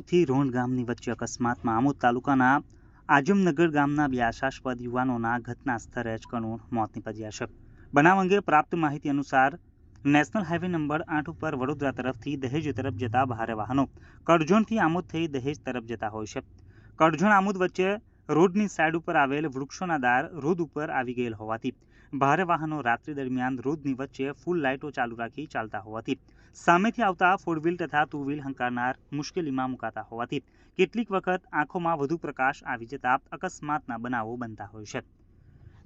આમોદથી રોણ ગામની વચ્ચે અકસ્માતમાં આમોદ તાલુકાના આજમનગર ગામના બે આશાસ્પદ યુવાનોના ઘટના સ્થળે જ કરુણ મોત નીપજ્યા છે. બનાવ અંગે પ્રાપ્ત માહિતી અનુસાર, નેશનલ હાઈવે નંબર આઠ ઉપર વડોદરા તરફથી દહેજ તરફ જતા ભારે વાહનો કડજોણથી આમોદ થઈ દહેજ તરફ જતા હોય છે. કડજોણ આમોદ વચ્ચે રોડની સાઈડ ઉપર આવેલ વૃક્ષોના દાર રોડ ઉપર આવી ગયેલ હોવાથી ભારે વાહનો રાત્રિ દરમિયાન રોદની વચ્ચે ફૂલ લાઇટો ચાલુ રાખી ચાલતા હોવાથી. સામેથી આવતા ફોર વ્હીલ તથા ટુ વ્હીલ હંકારનાર મુશ્કેલીમાં મુકાતા હોવાથી. કેટલીક વખત આંખોમાં વધુ પ્રકાશ આવી જતા અકસ્માતના બનાવો બનતા હોય છે.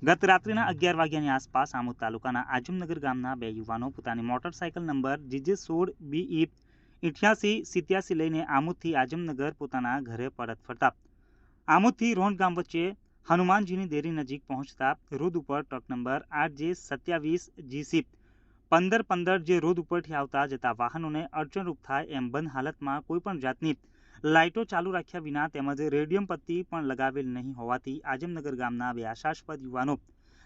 ગત રાત્રિના અગિયાર વાગ્યાની આસપાસ આમોદ તાલુકાના આજમનગર ગામના બે યુવાનો પોતાની motorcycle number G J B ઇઠ્યાસી સિત્યાસી લઈને આમોદથી આજમનગર પોતાના ઘરે પરત ફરતા. આમોદથી રોણ ગામ વચ્ચે હનુમાનજીની દેરી નજીક પહોંચતા રોડ ઉપર ટ્રક નંબર આઠ જે સત્યાવીસ જીસી પંદર પંદર જે રોડ ઉપરથી આવતા જતા વાહનોને અડચણરૂપ થાય એમ બંધ હાલતમાં કોઈપણ જાતની લાઇટો ચાલુ રાખ્યા વિના તેમજ રેડિયમ પત્તી પણ લગાવેલ નહીં હોવાથી આજમનગર ગામના બે આશાસ્પદ યુવાનો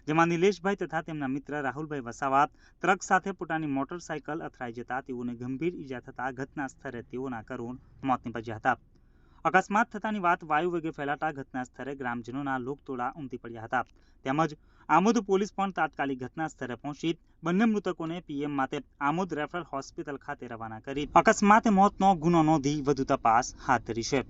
જેમાં નિલેશભાઈ તથા તેમના મિત્ર રાહુલભાઈ વસાવા ટ્રક સાથે પોતાની મોટરસાયકલ અથડાઈ જતા તેઓને ગંભીર ઈજા થતા ઘટના સ્થળે તેઓના કરુણ મોત નીપજ્યા હતા અકસ્માત થતાની વાત વાયુ વેગે ફેલાતા ઘટના સ્થળે ગ્રામજનોના લોકટોળા ઉમટી પડ્યા હતા. તેમજ આમોદ પોલીસ પણ તાત્કાલિક ઘટના સ્થળે પહોંચી બંને મૃતકોને પીએમ માટે આમોદ રેફરલ હોસ્પિટલ ખાતે રવાના કરી અકસ્માતે મોતનો ગુનો નોંધી વધુ તપાસ હાથ ધરી છે.